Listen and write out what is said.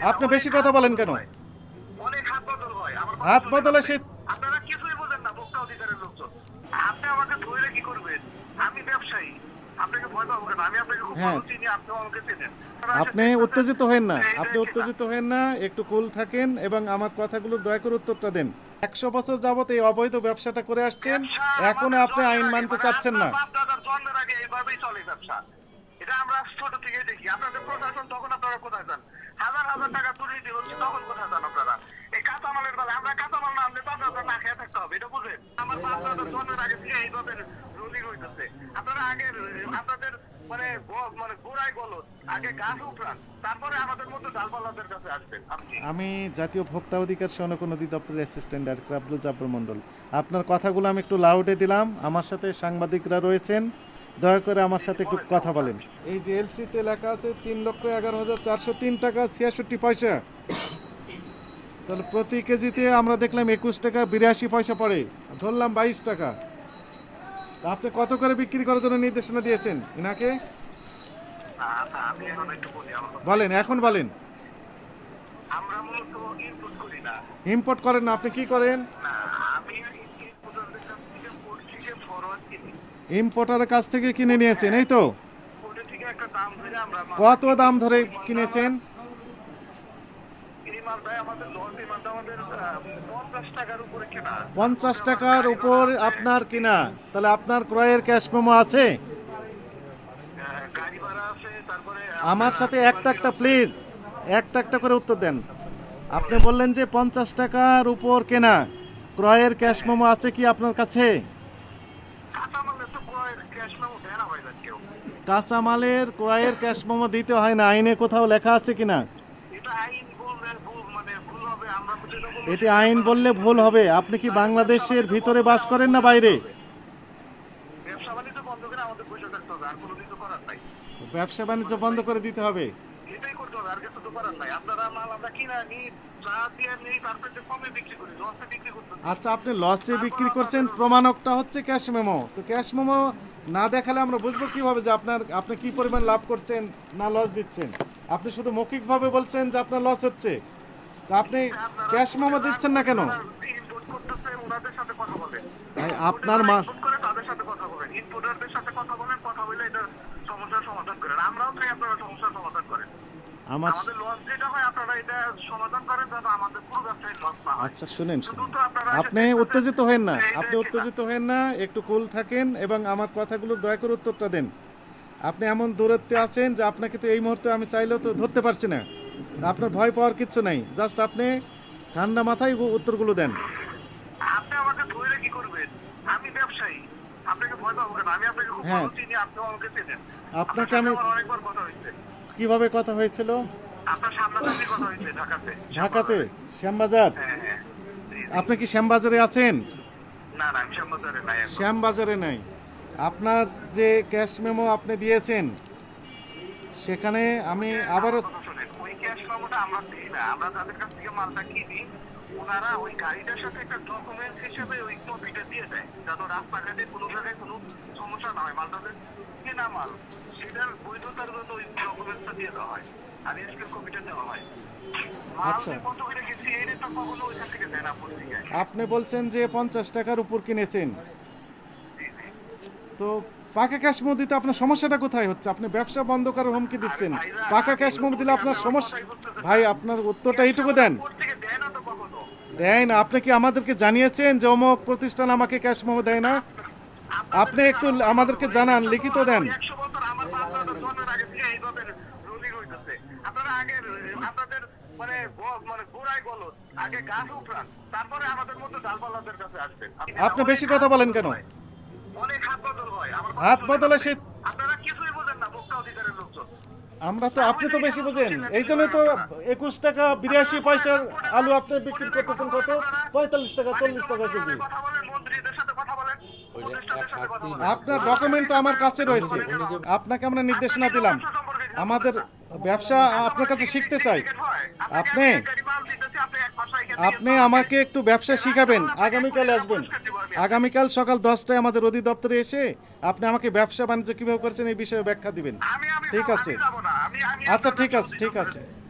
আপনি বেশি কথা বলেন কেন? হাত বদল হয় সে আপনারা কিছুই বোঝেন না ভোক্তা অধিকারের লোকজন। আপনি আমাকে ধরে কি করবেন? আমি ব্যবসায়ী। আপনাকে ভয় পাবো কেন? আমি আপনাকে খুব হ্যাঁ। ভালো চিনি আপনিও আমাকে চেনেন। আপনি উত্তেজিত হয়েন না আপনি উত্তেজিত হয়েন না একটু কুল থাকেন এবং আমার কথাগুলো দয়া করে উত্তরটা দেন। একশো বছর যাবত এই অবৈধ ব্যবসাটা করে আসছেন এখন আপনি আইন মানতে চাচ্ছেন না। জন্মের আগে এইভাবেই চলে ব্যবসা। এটা আমরা ছোট থেকে দেখি। আপনাদের প্রশাসন তখন আপনারা কোথায় হইতেছে। আপনারা আগে, আপনাদের মানে মানে গোড়ায় আগে গাছ উঠরান, তারপরে আমাদের মতো ডালপালাদের কাছে আসবেন। আমি জাতীয় ভোক্তা অধিকার সনক অধিদপ্তরের অ্যাসিস্ট্যান্ট ডাইরেক্টর আব্দুল জাব্বর মন্ডল আপনার কথাগুলো আমি একটু লাউডে দিলাম। আমার সাথে সাংবাদিকরা রয়েছেন। দয়া করে আমার সাথে একটু কথা বলেন। এই যে এলসিতে লেখা আছে, তিন লক্ষ এগারো হাজার চারশো তিন টাকা ছিয়াষট্টি পয়সা। তাহলে প্রতি কেজিতে আমরা দেখলাম একুশ টাকা বিরাশি পয়সা পড়ে। ধরলাম বাইশ টাকা। আপনি কত করে বিক্রি করার জন্য নির্দেশনা দিয়েছেন? ইনাকে। বলেন এখন বলেন। ইম্পোর্ট করেন না আপনি কি করেন? ইম্পোর্টারের কাছ থেকে কিনে। নিয়েছেন এই তো? কত দাম ধরে কিনেছেন এই মালটা আমাদের লস এই মালটা আমাদের পঞ্চাশ টাকার উপরে আপনার কিনা। তাহলে আপনার ক্রয়ের ক্যাশ মেমো আছে? আমার সাথে একটা একটা প্লিজ একটা একটা করে উত্তর দেন। আপনি বললেন যে পঞ্চাশ টাকার উপর কেনা। ক্রয়ের ক্যাশ মেমো আছে কি আপনার কাছে? কাঁচামালের ক্রয়ের ক্যাশ মেমো না দিতে হয় না। আইনে কোথাও লেখা আছে কিনা? এটা আইন বললে ভুল মানে ভুল হবে আমরা তো যেটা বলব এটি আইন বললে ভুল হবে। আপনি কি বাংলাদেশের ভিতরে বাস করেন না বাইরে? ব্যবসা বাণিজ্য বন্ধ করে দিতে হবে। আচ্ছা আপনি লসে বিক্রি করছেন প্রমাণকটা হচ্ছে ক্যাশ মেমো। তো ক্যাশ মেমো না দেখালে আমরা বুঝব কীভাবে যে আপনার আপনি কি পরিমাণ লাভ করছেন না লস দিচ্ছেন? আপনি শুধু মৌখিকভাবে বলছেন যে আপনার লস হচ্ছে। আপনি ক্যাশ দিচ্ছেন না কেন? আপনার আচ্ছা শুনেন আপনি উত্তেজিত হয়েন না। আপনি উত্তেজিত হয়েন না, একটু কুল থাকেন এবং আমার কথাগুলো দয়া করে উত্তরটা দেন। আপনি এমন দূরত্বে আছেন যে আপনাকে তো এই মুহূর্তে আমি চাইলেও তো ধরতে পারছি না। আপনার ভয় পাওয়ার কিচ্ছু নাই। জাস্ট আপনি ঠান্ডা মাথায় উত্তরগুলো দেন। আপনি আমাকে ধরে কি করবেন? আমি ব্যবসায়ী। আপনাকে ভয় পাবো কেন? আমি আপনাকে খুব হ্যাঁ। ভালো চিনি আপনিও আমাকে চেনেন। আপনাকে আপনার আমি অনেকবার কথা হয়েছে। কীভাবে কথা হয়েছিল? আপনার সামনাসামনি কথা হয়েছে ঢাকাতে। ঢাকাতে? শ্যামবাজার? হ্যাঁ হ্যাঁ। আপনি কি শ্যামবাজারে আছেন? না না আমি শ্যামবাজারে নাই শ্যামবাজারে নাই। আপনার যে ক্যাশ মেমো আপনি দিয়েছেন সেখানে আমি আবারও আমরা দিই না আমরা যাদের কাছ থেকে মালটা কিনি। ওনারা ওই গাড়িটার সাথে একটা হিসেবে ওই কপিটা দিয়ে দেয় যাতে রাস্তাঘাটে কোনো জায়গায় কোনো সমস্যা না হয়। কেনা মাল সেটার বৈধতার জন্য ওই দিয়ে দেওয়া হয় আর এসকের কপিটা দেওয়া হয়। আচ্ছা। আপনি বলছেন যে পঞ্চাশ টাকার উপর কিনেছেন। তো পাকা ক্যাশ মেমো দিতে আপনার সমস্যাটা কোথায় হচ্ছে? আপনি ব্যবসা বন্ধ করার হুমকি দিচ্ছেন। পাকা ক্যাশ মেমো দিলে আপনার সমস্যা ভাই, আপনার উত্তরটা এইটুকু দেন। দেয় না। আপনি কি আমাদেরকে জানিয়েছেন যে অমুক প্রতিষ্ঠান আমাকে ক্যাশ মেমো দেয় না? আপনি একটু আমাদেরকে জানান, লিখিত দেন। আপনি বেশি কথা বলেন কেন? অনেক হাত বদল সে আপনারা কিছুই বোঝেন না ভোক্তা অধিকারের লোকজন। আমরা তো আপনি তো বেশি বোঝেন। এই জন্য তো একুশ টাকা বিরাশি পয়সার আলু আপনি বিক্রি করতেছেন কত? পঁয়তাল্লিশ টাকা চল্লিশ টাকা কেজি। কথা বলেন মন্ত্রীদের সাথে কথা বলেন প্রতিষ্ঠানের সাথে কথা বলেন। আপনার ডকুমেন্ট তো আমার কাছে রয়েছে। আপনাকে আমরা নির্দেশনা দিলাম। আমাদের ব্যবসা আপনার কাছে শিখতে চাই। আপনি আপনি আমাকে একটু ব্যবসা শিখাবেন। আগামীকাল আসবেন। আগামীকাল সকাল দশটায় আমাদের অধিদপ্তরে এসে আপনি আমাকে ব্যবসা বাণিজ্য কীভাবে করছেন এই বিষয়ে ব্যাখ্যা দিবেন। ঠিক আছে। আচ্ছা ঠিক আছে ঠিক আছে।